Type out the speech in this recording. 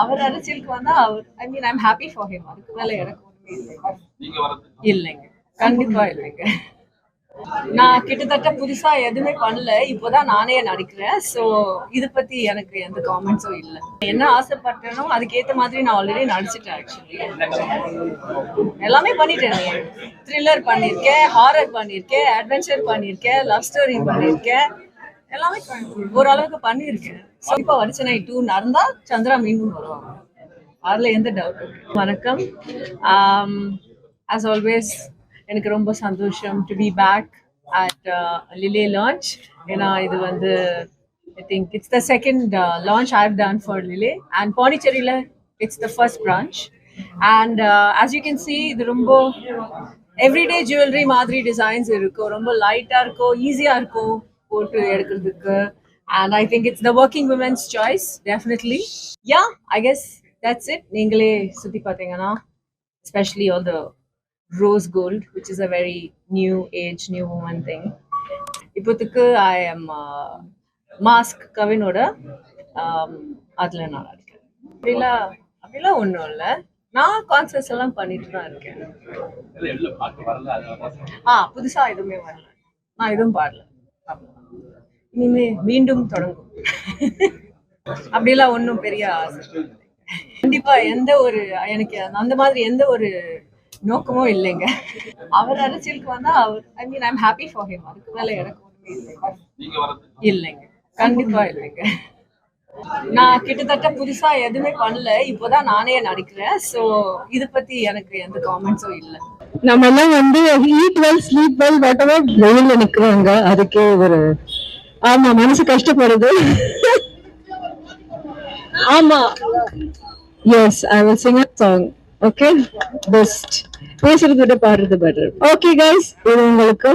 அவர் அரசியலுக்கு வந்தா அவர் I mean I'm happy for him அதுக்கு மேல எனக்கு இல்லைங்க. கண்டிப்பா இல்லைங்க. நான் கிட்டத்தட்ட புதுசா எதுவுமே பண்ணல. இப்போதான் நானே நடிக்கிறேன். சோ இது பத்தி எனக்கு எந்த காமெண்ட்ஸும் இல்ல. என்ன ஆசைப்பட்டேனோ அதுக்கேத்த மாதிரி நான் ஆல்ரெடி நடிச்சிட்டேன் ஆக்சுவலி எல்லாமே பண்ணிட்டேன் த்ரில்லர் பண்ணியிருக்கேன் ஹாரர் பண்ணியிருக்கேன் அட்வென்ச்சர் பண்ணியிருக்கேன் லவ் ஸ்டோரி பண்ணியிருக்கேன். எல்லாமே ஓரளவுக்கு பண்ணியிருக்கேன் ஸோ இப்போ வரிசனை டூ நடந்தா சந்திரா மீண்டும் வரும் அதில் எந்த டவுட் வணக்கம். Um, ஆஸ் ஆல்வேஸ் எனக்கு ரொம்ப சந்தோஷம் to be back at Lile launch ஏன்னா இது வந்து I think it's the second launch I have done for Lile and பாண்டிச்சேரியில் it's the first branch and as you can see இது ரொம்ப எவ்ரிடே ஜுவல்லரி மாதிரி டிசைன்ஸ் இருக்கும். ரொம்ப லைட்டாக இருக்கும் ஈஸியாக இருக்கும். போட்டு எடுக்கிறதுக்கு. And I think it's the working women's choice definitely yeah I guess that's it நீங்களே சுற்றி பார்த்தீங்கன்னா especially all the rose gold, which is a very new age, new woman thing. இப்போத்துக்கு ஐ எம் மாஸ்க் கவினோட um, அதுல நான் இருக்கேன். அப்படிலாம் அப்படிலாம் ஒன்றும் இல்லை. நான் கான்சர்ட்ஸ் எல்லாம் பண்ணிட்டு தான் இருக்கேன். ஆ புதுசா எதுவுமே வரல. நான் எதுவும் பாடல. இனிமே மீண்டும் தொடங்கும். அப்படிலாம் ஒன்றும் பெரிய ஆசை கண்டிப்பா எந்த ஒரு எனக்கு அந்த மாதிரி எந்த ஒரு நோக்கமும் இல்லைங்க. அவர் அரசியலுக்கு வந்தா அவர் I mean I'm happy for him அதுக்கு மேல எனக்கு ஒன்றுமே இல்லைங்க. இல்லைங்க. கண்டிப்பா இல்லைங்க. நான் கிட்டத்தட்ட புதுசா எதுவுமே பண்ணல. இப்போதான் நானே நடிக்கிறேன். சோ இது பத்தி எனக்கு எந்த காமெண்ட்ஸும் இல்ல. நம்ம எல்லாம் வந்து eat well sleep well whatever வெயில்ல நிக்கிறாங்க. அதுக்கே ஒரு ஆமா மனசு கஷ்டப்படுது. ஆமா. Yes I will sing a song okay best பேசுறத விட பாடுறது பெட்டர் ஓகே கைஸ் இது உங்களுக்கு